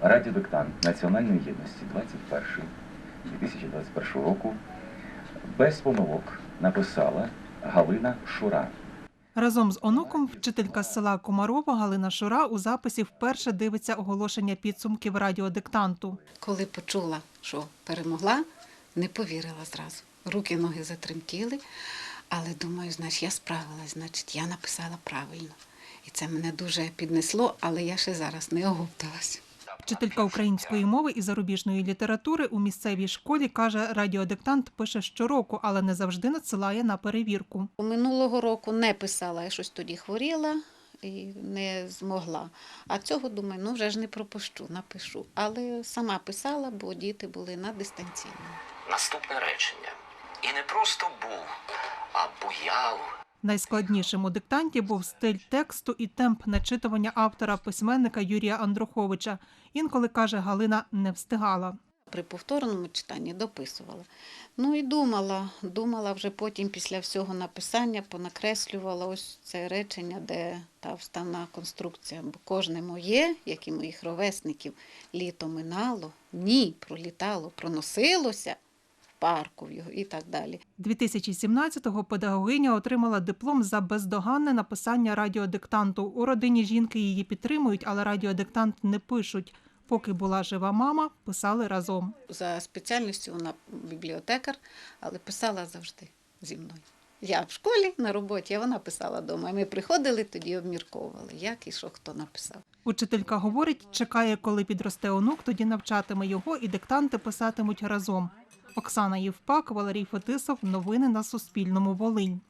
Радіодиктант Національної єдності 21 2021 року без помилок написала Галина Шура. Разом з онуком вчителька з села Комарова Галина Шура у записі вперше дивиться оголошення підсумків радіодиктанту. Коли почула, що перемогла, не повірила зразу. Руки, ноги затремтіли, але думаю, значить, я справилась, значить, я написала правильно. І це мене дуже піднесло, але я ще зараз не оговталась. Вчителька української мови і зарубіжної літератури у місцевій школі каже, радіодиктант пише щороку, але не завжди надсилає на перевірку. Минулого року не писала, я щось тоді хворіла і не змогла. А цього думаю, ну вже ж не пропущу, напишу. Але сама писала, бо діти були на дистанційному. Наступне речення. І не просто був, а буяв. Найскладнішим у диктанті був стиль тексту і темп начитування автора письменника Юрія Андруховича. Інколи каже, Галина не встигала. При повторному читанні дописувала. Ну і думала, думала вже потім після всього написання, понакреслювала ось це речення, де та вставна конструкція. Бо кожне моє, як і моїх ровесників, літо минало, ні, пролітало, проносилося парку в його і так далі. 2017-го педагогиня отримала диплом за бездоганне написання радіодиктанту. У родині жінки її підтримують, але радіодиктант не пишуть. Поки була жива мама, писали разом. За спеціальністю вона бібліотекар, але писала завжди зі мною. Я в школі на роботі, а вона писала вдома. Ми приходили, тоді обмірковували, як і що хто написав. Учителька говорить, чекає, коли підросте онук, тоді навчатиме його і диктанти писатимуть разом. Оксана Євпак, Валерій Фетисов. Новини на Суспільному. Волинь.